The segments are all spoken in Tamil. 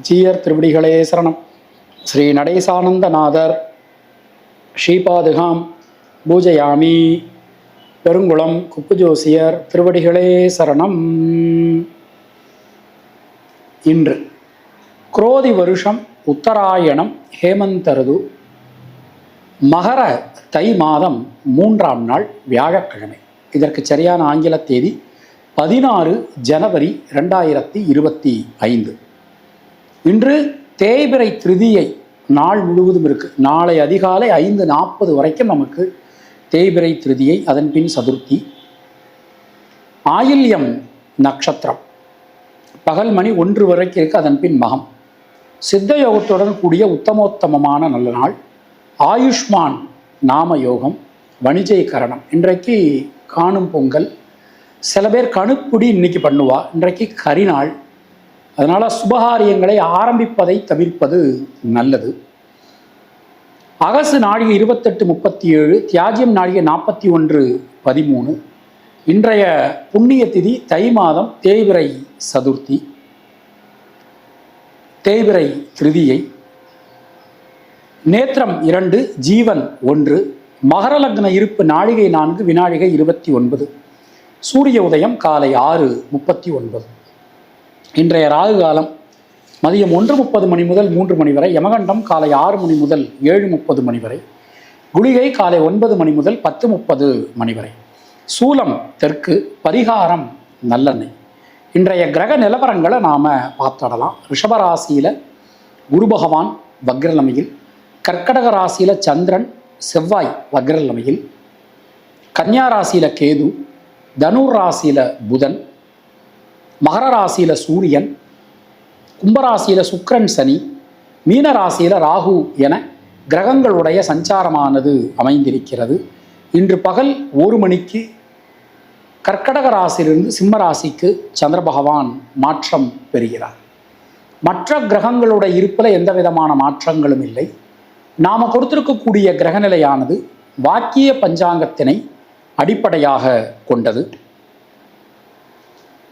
ஜீயர் திருவடிகளே சரணம். ஸ்ரீ நடேசானந்தநாதர். ஸ்ரீபாதுகாம் பூஜயாமி. பெருங்குளம் குப்பு ஜோசியர் திருவடிகளே சரணம். இன்று குரோதி வருஷம் உத்தராயணம் ஹேமந்தருது. மகர தை மாதம் மூன்றாம் நாள் வியாழக்கிழமை. இதற்கு சரியான ஆங்கில தேதி பதினாறு ஜனவரி ரெண்டாயிரத்தி இருபத்தி ஐந்து. இன்று தேய்பிரை திருதியை நாள் முழுவதும் இருக்கு. நாளை அதிகாலை ஐந்து நாற்பது வரைக்கும் நமக்கு தேய்பிரை திருதியை அதன் பின் சதுர்த்தி. ஆயில்யம் நட்சத்திரம் பகல் மணி ஒன்று வரைக்கும் இருக்கு அதன் பின் மகம். சித்த யோகத்துடன் கூடிய உத்தமோத்தமமான நல்ல நாள். ஆயுஷ்மான் நாம யோகம் வணிஜை கரணம் இன்றைக்கு காணும் பொங்கல். சில பேர் கணுப்புடி இன்னைக்கு பண்ணுவா. இன்றைக்கு கரிநாள் அதனால் சுபகாரியங்களை ஆரம்பிப்பதை தவிர்ப்பது நல்லது. அகசு நாழிகை இருபத்தெட்டு முப்பத்தி ஏழு தியாஜியம் நாழிகை நாற்பத்தி ஒன்று பதிமூணு இன்றைய புண்ணிய திதி தை மாதம் தேய்பிரை சதுர்த்தி தேய்பிரை திருதியை நேத்திரம் இரண்டு ஜீவன் ஒன்று மகர லக்ன இருப்பு நாழிகை நான்கு வினாழிகை இருபத்தி ஒன்பது சூரிய உதயம் காலை ஆறு முப்பத்தி ஒன்பது. இன்றைய ராகு காலம் மதியம் ஒன்று முப்பது மணி முதல் மூன்று மணி வரை யமகண்டம் காலை ஆறு மணி முதல் ஏழு முப்பது மணி வரை குளிகை காலை ஒன்பது மணி முதல் பத்து முப்பது மணி வரை. சூலம் தெற்கு பரிகாரம் நல்லெண்ணெய். இன்றைய கிரக நிலவரங்களை நாம் பார்த்துடலாம். ரிஷபராசியில் குரு பகவான் வக்ரலமையில் கர்க்கடக ராசியில் சந்திரன் செவ்வாய் வக்ரலமையில் கன்னியா ராசியில் கேது தனுர் ராசியில் புதன் மகர ராசியில் சூரியன் கும்பராசியில் சுக்கிரன் சனி மீன ராசியில் ராகு என கிரகங்களுடைய சஞ்சாரமானது அமைந்திருக்கிறது. இன்று பகல் ஒரு மணிக்கு கர்க்கடக ராசியிலிருந்து சிம்ம ராசிக்கு சந்திர பகவான் மாற்றம் பெறுகிறார். மற்ற கிரகங்களுடைய இருப்பில் எந்த விதமான மாற்றங்களும் இல்லை. நாம் கொடுத்திருக்கக்கூடிய கிரகநிலையானது வாக்கிய பஞ்சாங்கத்தினை அடிப்படையாக கொண்டது.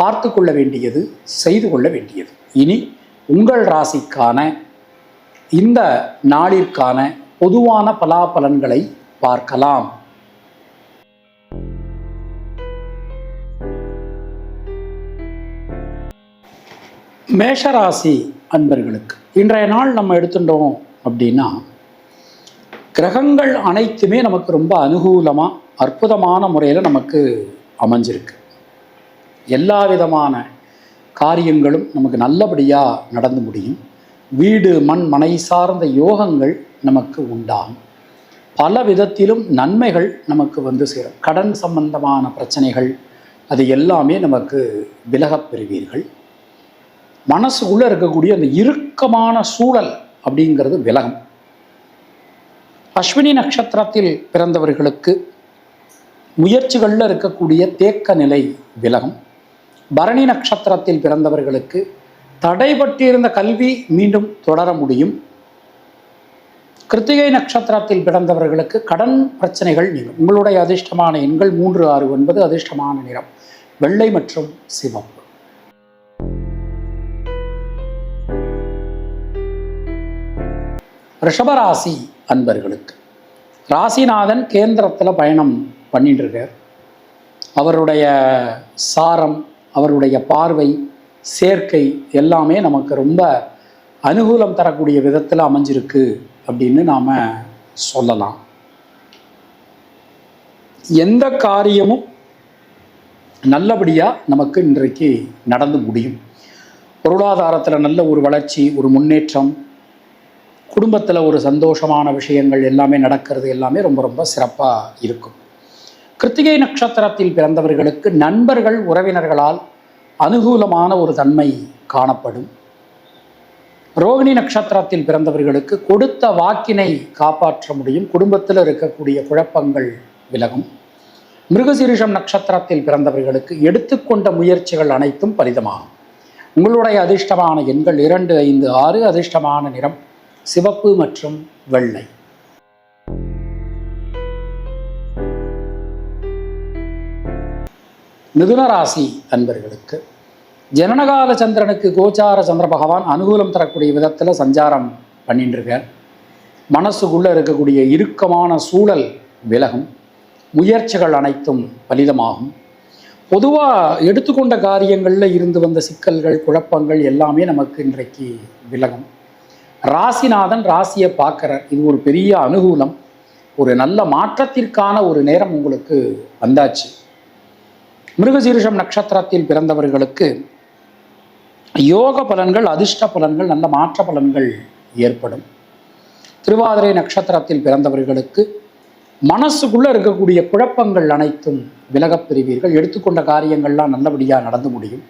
பார்த்து கொள்ள வேண்டியது செய்து கொள்ள வேண்டியது. இனி உங்கள் ராசிக்கான இந்த நாளிற்கான பொதுவான பலாபலன்களை பார்க்கலாம். மேஷராசி அன்பர்களுக்கு இன்றைய நாள் நம்ம எடுத்துட்டோம் அப்படின்னா கிரகங்கள் அனைத்துமே நமக்கு ரொம்ப அனுகூலமாக அற்புதமான முறையில் நமக்கு அமைஞ்சிருக்கு. எல்லா விதமான காரியங்களும் நமக்கு நல்லபடியாக நடந்து முடியும். வீடு மண் மனை சார்ந்த யோகங்கள் நமக்கு உண்டாகும். பல விதத்திலும் நன்மைகள் நமக்கு வந்து சேரும். கடன் சம்பந்தமான பிரச்சனைகள் அது எல்லாமே நமக்கு விலகப் பெறுவீர்கள். மனசுக்குள்ளே இருக்கக்கூடிய அந்த இறுக்கமான சூழல் அப்படிங்கிறது விலகும். அஸ்வினி நட்சத்திரத்தில் பிறந்தவர்களுக்கு முயற்சிகளில் இருக்கக்கூடிய தேக்க நிலை விலகும். பரணி நட்சத்திரத்தில் பிறந்தவர்களுக்கு தடைபட்டிருந்த கல்வி மீண்டும் தொடர முடியும். கிருத்திகை நட்சத்திரத்தில் பிறந்தவர்களுக்கு கடன் பிரச்சனைகள் நீங்கும். உங்களுடைய அதிர்ஷ்டமான எண்கள் மூன்று ஆறு ஒன்பது அதிர்ஷ்டமான நிறம். வெள்ளை மற்றும் சிவப்பு. ரிஷபராசி அன்பர்களுக்கு. ராசிநாதன் கேந்திரத்தில் பயணம் பண்ணிட்டு இருக்கார். அவருடைய சாரம் அவருடைய பார்வை சேர்க்கை எல்லாமே நமக்கு ரொம்ப அனுகூலம் தரக்கூடிய விதத்தில் அமைஞ்சிருக்கு அப்படின்னு நாம் சொல்லலாம். எந்த காரியமும் நல்லபடியாக நமக்கு இன்றைக்கு நடந்து முடியும். பொருளாதாரத்தில் நல்ல ஒரு வளர்ச்சி ஒரு முன்னேற்றம் குடும்பத்தில் ஒரு சந்தோஷமான விஷயங்கள் எல்லாமே நடக்கிறது எல்லாமே ரொம்ப ரொம்ப சிறப்பாக இருக்கும். கிருத்திகை நட்சத்திரத்தில் பிறந்தவர்களுக்கு நண்பர்கள் உறவினர்களால் அனுகூலமான ஒரு தன்மை காணப்படும். ரோகிணி நட்சத்திரத்தில் பிறந்தவர்களுக்கு கொடுத்த வாக்கினை காப்பாற்ற முடியும். குடும்பத்தில் இருக்கக்கூடிய குழப்பங்கள் விலகும். மிருகசீரிஷம் நட்சத்திரத்தில் பிறந்தவர்களுக்கு எடுத்துக்கொண்ட முயற்சிகள் அனைத்தும் பலிதமாகும். உங்களுடைய அதிர்ஷ்டமான எண்கள் இரண்டு ஐந்து ஆறு அதிர்ஷ்டமான நிறம் சிவப்பு மற்றும் வெள்ளை. மிதுன ராசி அன்பர்களுக்கு ஜனனகால சந்திரனுக்கு கோச்சார சந்திர பகவான் அனுகூலம் தரக்கூடிய விதத்தில் சஞ்சாரம் பண்ணிட்டுருக்கார் மனசுக்குள்ளே இருக்கக்கூடிய இறுக்கமான சூழல் விலகும். முயற்சிகள் அனைத்தும் பலிதமாகும். பொதுவாக எடுத்துக்கொண்ட காரியங்களில் இருந்து வந்த சிக்கல்கள் குழப்பங்கள் எல்லாமே நமக்கு இன்றைக்கு விலகும். ராசிநாதன் ராசியை பார்க்குறார். இது ஒரு பெரிய அனுகூலம். ஒரு நல்ல மாற்றத்திற்கான ஒரு நேரம் உங்களுக்கு வந்தாச்சு. மிருகசீரிஷம் நட்சத்திரத்தில் பிறந்தவர்களுக்கு யோக பலன்கள் அதிர்ஷ்ட பலன்கள் நல்ல மாற்ற பலன்கள் ஏற்படும். திருவாதிரை நட்சத்திரத்தில் பிறந்தவர்களுக்கு மனசுக்குள்ளே இருக்கக்கூடிய குழப்பங்கள் அனைத்தும் விலகப் பெறுவீர்கள். எடுத்துக்கொண்ட காரியங்கள்லாம் நல்லபடியாக நடந்து முடியும்.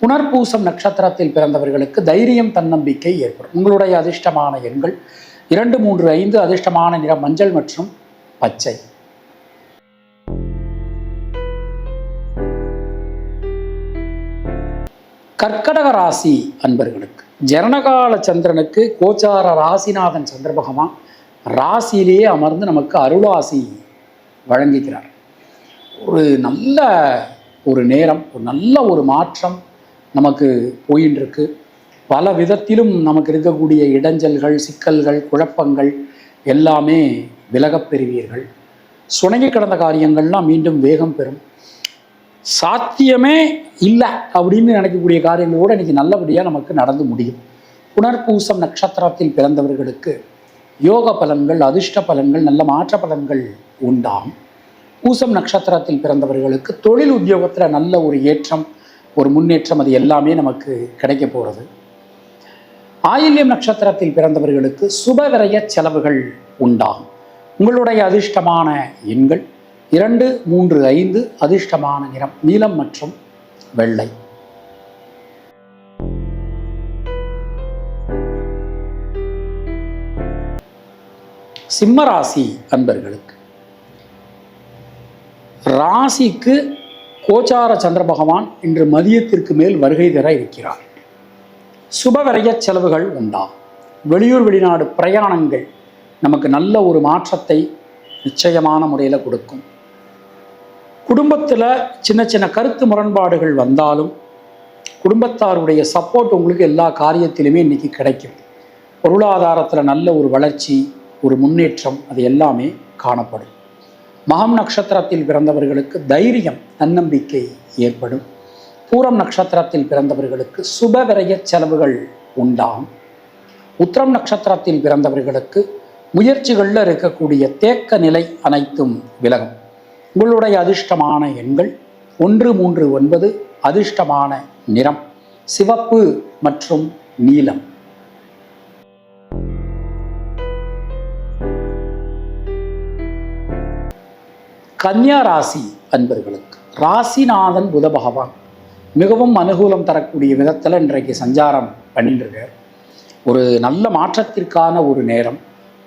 புனர்பூசம் நட்சத்திரத்தில் பிறந்தவர்களுக்கு தைரியம் தன்னம்பிக்கை ஏற்படும். உங்களுடைய அதிர்ஷ்டமான எண்கள் இரண்டு மூன்று ஐந்து அதிர்ஷ்டமான நிறம் மஞ்சள் மற்றும் பச்சை. கர்க்கடக ராசி அன்பர்களுக்கு. ஜனகால சந்திரனுக்கு கோச்சார ராசிநாதன் சந்திர பகவான் ராசியிலேயே அமர்ந்து நமக்கு அருளாசி வழங்குகிறார். ஒரு நல்ல ஒரு நேரம் ஒரு நல்ல ஒரு மாற்றம் நமக்கு போயின்னு இருக்கு பல விதத்திலும் நமக்கு இருக்கக்கூடிய இடைஞ்சல்கள் சிக்கல்கள் குழப்பங்கள் எல்லாமே விலகப் பெறுவீர்கள். சுணங்கி கிடந்த காரியங்கள்லாம் மீண்டும் வேகம் பெறும். சாத்தியமே இல்லை அப்படின்னு நினைக்கக்கூடிய காரியங்களோடு இன்றைக்கி இன்னைக்கு நல்லபடியாக நமக்கு நடந்து முடியும். புனர்பூசம் நட்சத்திரத்தில் பிறந்தவர்களுக்கு யோக பலன்கள் அதிர்ஷ்ட பலன்கள் நல்ல மாற்ற பலன்கள் உண்டாம் பூசம் நட்சத்திரத்தில் பிறந்தவர்களுக்கு தொழில் உத்தியோகத்தில் நல்ல ஒரு ஏற்றம் ஒரு முன்னேற்றம் அது எல்லாமே நமக்கு கிடைக்க போகிறது ஆயில்யம் நட்சத்திரத்தில் பிறந்தவர்களுக்கு சுபவிரய செலவுகள் உண்டாகும். உங்களுடைய அதிர்ஷ்டமான எண்கள் இரண்டு மூன்று ஐந்து அதிர்ஷ்டமான நிறம் நீலம் மற்றும் வெள்ளை. சிம்மராசி அன்பர்களுக்கு ராசிக்கு கோச்சார சந்திர பகவான் இன்று மதியத்திற்கு மேல் வருகை தர இருக்கிறார். சுபவரைய செலவுகள் உண்டாம் வெளியூர் வெளிநாடு பிரயாணங்கள் நமக்கு நல்ல ஒரு மாற்றத்தை நிச்சயமான முறையில் கொடுக்கும். குடும்பத்தில் சின்ன சின்ன கருத்து முரண்பாடுகள் வந்தாலும் குடும்பத்தாருடைய சப்போர்ட் உங்களுக்கு எல்லா காரியத்திலுமே இன்றைக்கி கிடைக்கும். பொருளாதாரத்தில் நல்ல ஒரு வளர்ச்சி ஒரு முன்னேற்றம் அது எல்லாமே காணப்படும். மகம் நட்சத்திரத்தில் பிறந்தவர்களுக்கு தைரியம் தன்னம்பிக்கை ஏற்படும். பூரம் நட்சத்திரத்தில் பிறந்தவர்களுக்கு சுபவிரய செலவுகள் உண்டாகும். உத்திரம் நட்சத்திரத்தில் பிறந்தவர்களுக்கு முயற்சிகளில் இருக்கக்கூடிய தேக்க நிலை அனைத்தும் விலகும். உங்களுடைய அதிர்ஷ்டமான எண்கள் ஒன்று மூன்று ஒன்பது அதிர்ஷ்டமான நிறம் சிவப்பு மற்றும் நீலம். கன்னியா ராசி அன்பர்களுக்கு ராசிநாதன் புத பகவான் மிகவும் அனுகூலம் தரக்கூடிய விதத்தில் இன்றைக்கு சஞ்சாரம் பண்ணிட்டுருக்கார். ஒரு நல்ல மாற்றத்திற்கான ஒரு நேரம்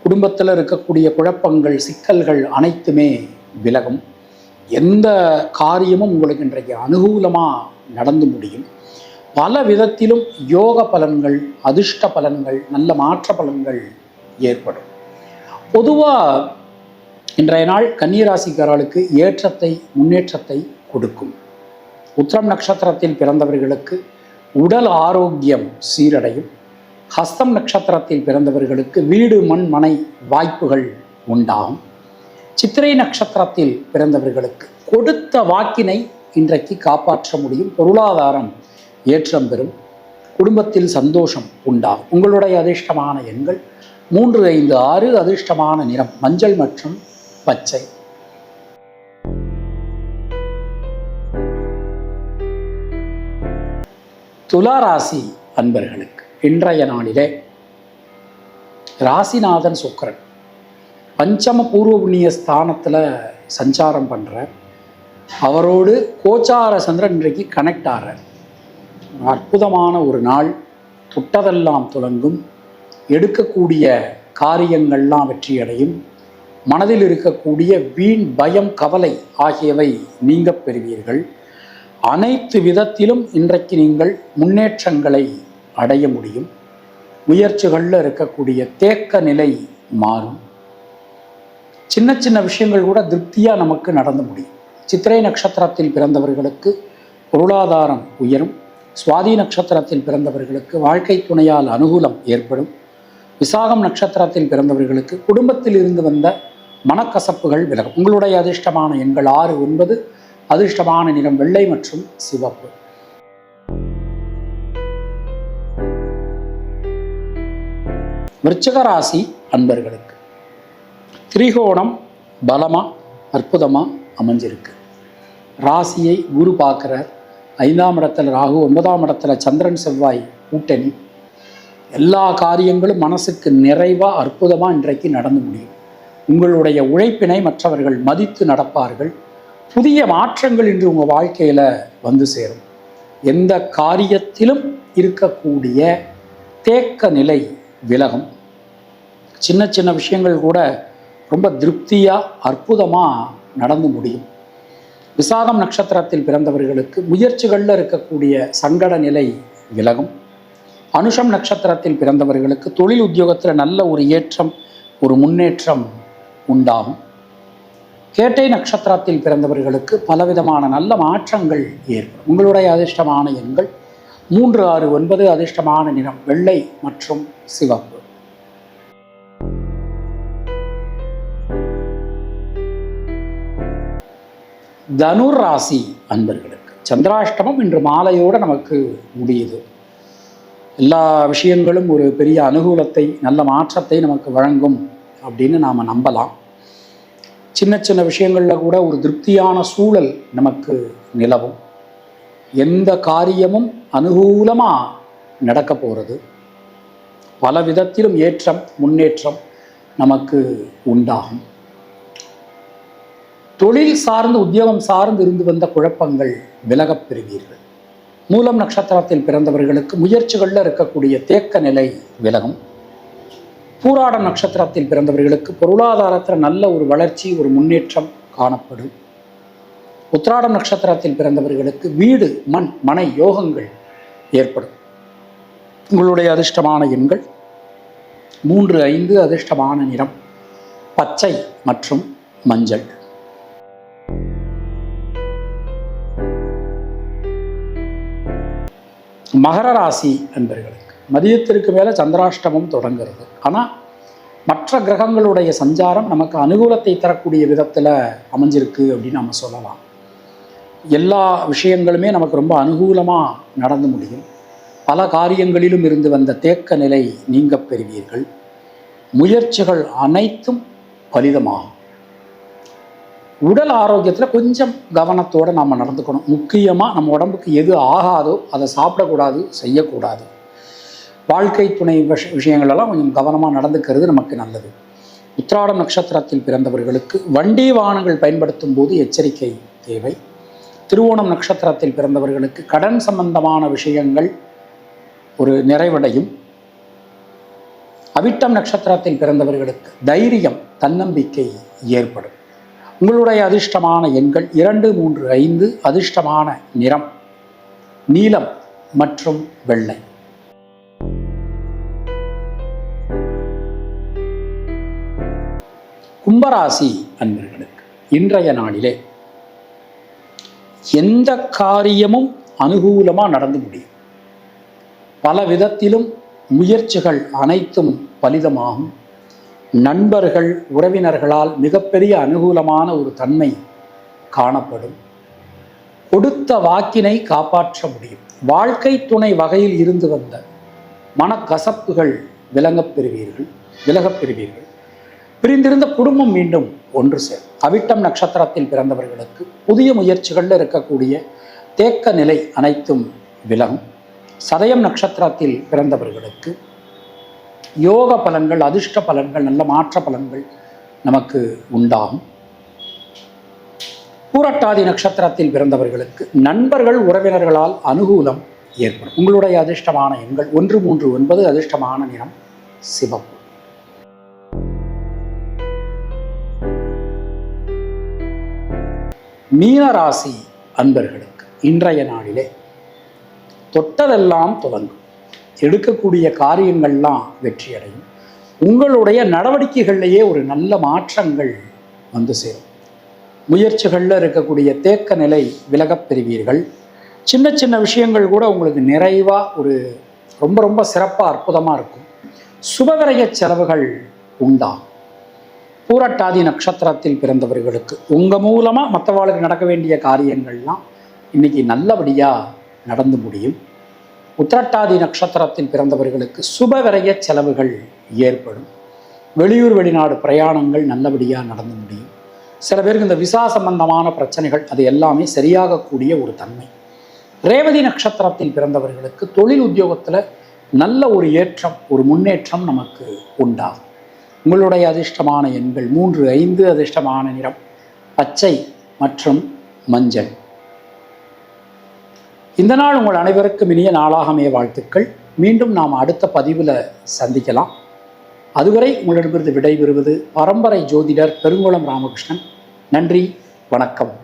குடும்பத்தில் இருக்கக்கூடிய குழப்பங்கள் சிக்கல்கள் அனைத்துமே விலகும். எந்த காரியமும் உங்களுக்கு இன்றைக்கு அனுகூலமாக நடந்து முடியும். பல விதத்திலும் யோக பலன்கள் அதிர்ஷ்ட பலன்கள் நல்ல மாற்ற பலன்கள் ஏற்படும். பொதுவாக இன்றைய நாள் கன்னிராசிக்காரர்களுக்கு ஏற்றத்தை முன்னேற்றத்தை கொடுக்கும். உத்திரம் நட்சத்திரத்தில் பிறந்தவர்களுக்கு உடல் ஆரோக்கியம் சீரடையும். ஹஸ்தம் நட்சத்திரத்தில் பிறந்தவர்களுக்கு வீடு மண் மனை வாய்ப்புகள் உண்டாகும். சித்திரை நட்சத்திரத்தில் பிறந்தவர்களுக்கு கொடுத்த வாக்கினை இன்றைக்கு காப்பாற்ற முடியும். பொருளாதாரம் ஏற்றம் பெறும். குடும்பத்தில் சந்தோஷம் உண்டாகும். உங்களுடைய அதிர்ஷ்டமான எண்கள் மூன்று ஐந்து ஆறு அதிர்ஷ்டமான நிறம் மஞ்சள் மற்றும் பச்சை. துலாராசி அன்பர்களுக்கு இன்றைய நாளிலே ராசிநாதன் சுக்கரன். பஞ்சம பூர்வ புண்ணிய ஸ்தானத்தில் சஞ்சாரம் பண்ணுறார் அவரோடு கோச்சார சந்திரன் இன்றைக்கு கனெக்ட் ஆகிறார் அற்புதமான ஒரு நாள். தொட்டதெல்லாம் துலங்கும் எடுக்கக்கூடிய காரியங்கள்லாம் வெற்றியடையும். மனதில் இருக்கக்கூடிய வீண் பயம் கவலை ஆகியவை நீங்க பெறுவீர்கள். அனைத்து விதத்திலும் இன்றைக்கு நீங்கள் முன்னேற்றங்களை அடைய முடியும். முயற்சிகளில் இருக்கக்கூடிய தேக்க நிலை மாறும். சின்ன சின்ன விஷயங்கள் கூட திருப்தியாக நமக்கு நடந்து முடியும். சித்திரை நட்சத்திரத்தில் பிறந்தவர்களுக்கு பொருளாதாரம் உயரும். சுவாதி நட்சத்திரத்தில் பிறந்தவர்களுக்கு வாழ்க்கை துணையால் அனுகூலம் ஏற்படும். விசாகம் நட்சத்திரத்தில் பிறந்தவர்களுக்கு குடும்பத்தில் இருந்து வந்த மனக்கசப்புகள் விலகும். உங்களுடைய அதிர்ஷ்டமான எண்கள் ஆறு ஒன்பது. அதிர்ஷ்டமான நிறம் வெள்ளை மற்றும் சிவப்பு. விருச்சிக ராசி அன்பர்களுக்கு. திரிகோணம் பலமாக அற்புதமாக அமைஞ்சிருக்கு. ராசியை குரு பார்க்குறார். ஐந்தாம் இடத்துல ராகு ஒன்பதாம் இடத்துல சந்திரன் செவ்வாய் கூட்டணி. எல்லா காரியங்களும் மனசுக்கு நிறைவாக அற்புதமாக இன்றைக்கு நடந்து முடியும். உங்களுடைய உழைப்பினை மற்றவர்கள் மதித்து நடப்பார்கள். புதிய மாற்றங்கள் இன்று உங்கள் வாழ்க்கையில் வந்து சேரும். எந்த காரியத்திலும் இருக்கக்கூடிய தேக்க நிலை விலகும். சின்ன சின்ன விஷயங்கள் கூட ரொம்ப திருப்தியாக அற்புதமாக நடந்து முடியும். விசாகம் நட்சத்திரத்தில் பிறந்தவர்களுக்கு முயற்சிகளில் இருக்கக்கூடிய சங்கட நிலை விலகும். அனுஷம் நட்சத்திரத்தில் பிறந்தவர்களுக்கு தொழில் உத்தியோகத்தில் நல்ல ஒரு ஏற்றம் ஒரு முன்னேற்றம் உண்டாகும். கேட்டை நட்சத்திரத்தில் பிறந்தவர்களுக்கு பலவிதமான நல்ல மாற்றங்கள் ஏற்படும். உங்களுடைய அதிர்ஷ்டமான எண்கள் மூன்று ஆறு ஒன்பது அதிர்ஷ்டமான நிறம் வெள்ளை மற்றும் சிவப்பு. தனுர் ராசி அன்பர்களுக்கு. சந்திராஷ்டமம் இன்று மாலையோடு நமக்கு முடியுது. எல்லா விஷயங்களும் ஒரு பெரிய அனுகூலத்தை நல்ல மாற்றத்தை நமக்கு வழங்கும் அப்படின்னு நாம் நம்பலாம். சின்ன சின்ன விஷயங்களில் கூட ஒரு திருப்தியான சூழல் நமக்கு நிலவும். எந்த காரியமும் அனுகூலமாக நடக்க போகிறது பல விதத்திலும் ஏற்றம் முன்னேற்றம் நமக்கு உண்டாகும். தொழில் சார்ந்து உத்தியோகம் சார்ந்து இருந்து வந்த குழப்பங்கள் விலகப் பெறுவீர்கள். மூலம் நட்சத்திரத்தில் பிறந்தவர்களுக்கு முயற்சிகளில் இருக்கக்கூடிய தேக்க நிலை விலகும். பூராடம் நட்சத்திரத்தில் பிறந்தவர்களுக்கு பொருளாதாரத்தில் நல்ல ஒரு வளர்ச்சி ஒரு முன்னேற்றம் காணப்படும். உத்திராடம் நட்சத்திரத்தில் பிறந்தவர்களுக்கு வீடு மண் மனை யோகங்கள் ஏற்படும். உங்களுடைய அதிர்ஷ்டமான எண்கள் மூன்று ஐந்து அதிர்ஷ்டமான நிறம் பச்சை மற்றும் மஞ்சள். மகர ராசி என்பர்களுக்கு மதியத்திற்கு மேலே சந்திராஷ்டமம் தொடங்குறது. ஆனால் மற்ற கிரகங்களுடைய சஞ்சாரம் நமக்கு அனுகூலத்தை தரக்கூடிய விதத்தில் அமைஞ்சிருக்கு அப்படின்னு நம்ம சொல்லலாம். எல்லா விஷயங்களுமே நமக்கு ரொம்ப அனுகூலமாக நடந்து முடியும். பல காரியங்களிலும் இருந்து வந்த தேக்க நிலை நீங்க பெறுவீர்கள். முயற்சிகள் அனைத்தும் பலிதமாகும். உடல் ஆரோக்கியத்தில் கொஞ்சம் கவனத்தோடு நம்ம நடந்துக்கணும். முக்கியமாக நம்ம உடம்புக்கு எது ஆகாதோ அதை சாப்பிடக்கூடாது செய்யக்கூடாது. வாழ்க்கை துணை விஷ விஷயங்களெல்லாம் கொஞ்சம் கவனமாக நடந்துக்கிறது நமக்கு நல்லது. உத்ராடம் நட்சத்திரத்தில் பிறந்தவர்களுக்கு வண்டி வாகனங்கள் பயன்படுத்தும் போது எச்சரிக்கை தேவை. திருவோணம் நட்சத்திரத்தில் பிறந்தவர்களுக்கு கடன் சம்பந்தமான விஷயங்கள் ஒரு நிறைவடையும். அவிட்டம் நட்சத்திரத்தில் பிறந்தவர்களுக்கு தைரியம் தன்னம்பிக்கை ஏற்படும். உங்களுடைய அதிர்ஷ்டமான எண்கள் இரண்டு மூன்று ஐந்து அதிர்ஷ்டமான நிறம் நீலம் மற்றும் வெள்ளை. கும்பராசி அன்பர்களுக்கு இன்றைய நாளிலே எந்த காரியமும் அனுகூலமாக நடந்து முடியும். பல விதத்திலும் முயற்சிகள் அனைத்தும் பலிதமாகும். நண்பர்கள் உறவினர்களால் மிகப்பெரிய அனுகூலமான ஒரு தன்மை காணப்படும். கொடுத்த வாக்கினை காப்பாற்ற முடியும். வாழ்க்கை துணை வகையில் இருந்து வந்த மனக்கசப்புகள் விளங்கப் பெறுவீர்கள் விலகப் பெறுவீர்கள். பிரிந்திருந்த குடும்பம் மீண்டும் ஒன்று சேரும். அவிட்டம் நட்சத்திரத்தில் பிறந்தவர்களுக்கு புதிய முயற்சிகளில் இருக்கக்கூடிய தேக்க நிலை அனைத்தும் விலகும். சதயம் நட்சத்திரத்தில் பிறந்தவர்களுக்கு யோக பலன்கள் அதிர்ஷ்ட பலன்கள் நல்ல மாற்ற பலன்கள் நமக்கு உண்டாகும். பூரட்டாதி நட்சத்திரத்தில் பிறந்தவர்களுக்கு நண்பர்கள் உறவினர்களால் அனுகூலம் ஏற்படும். உங்களுடைய அதிர்ஷ்டமான எண்கள் ஒன்று மூன்று ஒன்பது அதிர்ஷ்டமான நிறம் சிவப்பு. மீனராசி அன்பர்களுக்கு இன்றைய நாளிலே தொட்டதெல்லாம் தொடங்கும். எடுக்கக்கூடிய காரியங்கள்லாம் வெற்றியடையும். உங்களுடைய நடவடிக்கைகள்லேயே ஒரு நல்ல மாற்றங்கள் வந்து சேரும். முயற்சிகளில் இருக்கக்கூடிய தேக்க நிலை விலகப் பெறுவீர்கள். சின்ன சின்ன விஷயங்கள் கூட உங்களுக்கு நிறைவாக ஒரு ரொம்ப ரொம்ப சிறப்பாக அற்புதமாக இருக்கும். சுபவிரய செலவுகள் உண்டாகும் பூரட்டாதி நட்சத்திரத்தில் பிறந்தவர்களுக்கு உங்கள் மூலமாக மற்றவாளுக்கு நடக்க வேண்டிய காரியங்கள்லாம் இன்னைக்கு நல்லபடியாக நடந்து முடியும். உத்திரட்டாதி நட்சத்திரத்தில் பிறந்தவர்களுக்கு சுபவிரய செலவுகள் ஏற்படும். வெளியூர் வெளிநாடு பிரயாணங்கள் நல்லபடியாக நடந்து முடியும். சில பேருக்கு இந்த விசா சம்பந்தமான பிரச்சனைகள் அது எல்லாமே சரியாகக்கூடிய ஒரு தன்மை. ரேவதி நட்சத்திரத்தில் பிறந்தவர்களுக்கு தொழில் உத்தியோகத்தில் நல்ல ஒரு ஏற்றம் ஒரு முன்னேற்றம் நமக்கு உண்டாகும். உங்களுடைய அதிர்ஷ்டமான எண்கள் மூன்று ஐந்து அதிர்ஷ்டமான நிறம் பச்சை மற்றும் மஞ்சள். இந்த நாள் உங்கள் அனைவருக்கும் இனிய நாளாகமே வாழ்த்துக்கள். மீண்டும் நாம் அடுத்த பதிவில் சந்திக்கலாம். அதுவரை உங்களிடமிருந்து விடைபெறுவது பரம்பரை ஜோதிடர் பெருங்குளம் ராமகிருஷ்ணன். நன்றி வணக்கம்.